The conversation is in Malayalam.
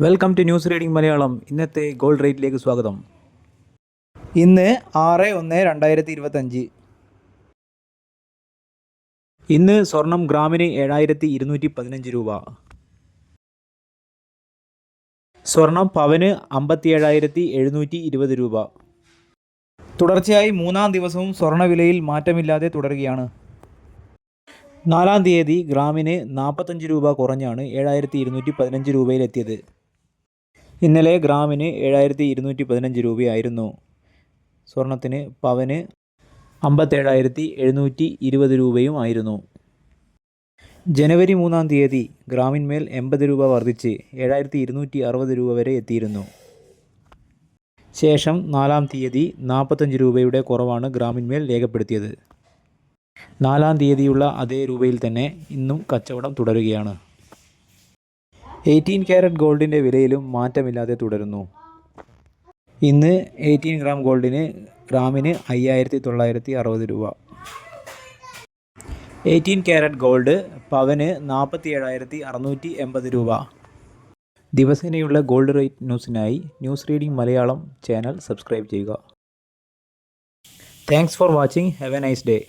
Welcome to news reading Malayalam ഇന്നത്തെ ഗോൾഡ് റേറ്റിലേക്ക് സ്വാഗതം. ഇന്ന് ആറ് ഒന്ന് രണ്ടായിരത്തി ഇരുപത്തഞ്ച് ഇന്ന് സ്വർണം ഗ്രാമിന് ഏഴായിരത്തി ഇരുന്നൂറ്റി പതിനഞ്ച് രൂപ. സ്വർണം പവന് അമ്പത്തി ഏഴായിരത്തി എഴുന്നൂറ്റി ഇരുപത് രൂപ. തുടർച്ചയായി മൂന്നാം ദിവസവും സ്വർണവിലയിൽ മാറ്റമില്ലാതെ തുടരുകയാണ്. നാലാം തീയതി ഗ്രാമിന് നാൽപ്പത്തഞ്ച് രൂപ കുറഞ്ഞാണ് ഏഴായിരത്തി ഇരുന്നൂറ്റി പതിനഞ്ച് രൂപയിലെത്തിയത്. ഇന്നലെ ഗ്രാമിന് ഏഴായിരത്തി ഇരുന്നൂറ്റി പതിനഞ്ച് രൂപയായിരുന്നു. സ്വർണത്തിന് പവന് അമ്പത്തേഴായിരത്തി എഴുന്നൂറ്റി ഇരുപത് രൂപയും ആയിരുന്നു. ജനുവരി മൂന്നാം തീയതി ഗ്രാമിന്മേൽ എൺപത് രൂപ വർദ്ധിച്ച് ഏഴായിരത്തി ഇരുന്നൂറ്റി അറുപത് രൂപ വരെ എത്തിയിരുന്നു. ശേഷം നാലാം തീയതി നാൽപ്പത്തഞ്ച് രൂപയുടെ കുറവാണ് ഗ്രാമിന്മേൽ രേഖപ്പെടുത്തിയത്. നാലാം തീയതിയുള്ള അതേ രൂപയിൽ തന്നെ ഇന്നും കച്ചവടം തുടരുകയാണ്. എയ്റ്റീൻ ക്യാരറ്റ് ഗോൾഡിന്റെ വിലയിലും മാറ്റമില്ലാതെ തുടരുന്നു. ഇന്ന് എയ്റ്റീൻ ഗ്രാം ഗോൾഡിന് ഗ്രാമിന് അയ്യായിരത്തി തൊള്ളായിരത്തി അറുപത് രൂപ. എയ്റ്റീൻ ക്യാരറ്റ് ഗോൾഡ് പവന് നാൽപ്പത്തി ഏഴായിരത്തി അറുന്നൂറ്റി എൺപത് രൂപ. ദിവസേനയുള്ള gold rate ന്യൂസിനായി news reading Malayalam channel subscribe ചെയ്യുക. Thanks for watching. Have a nice day.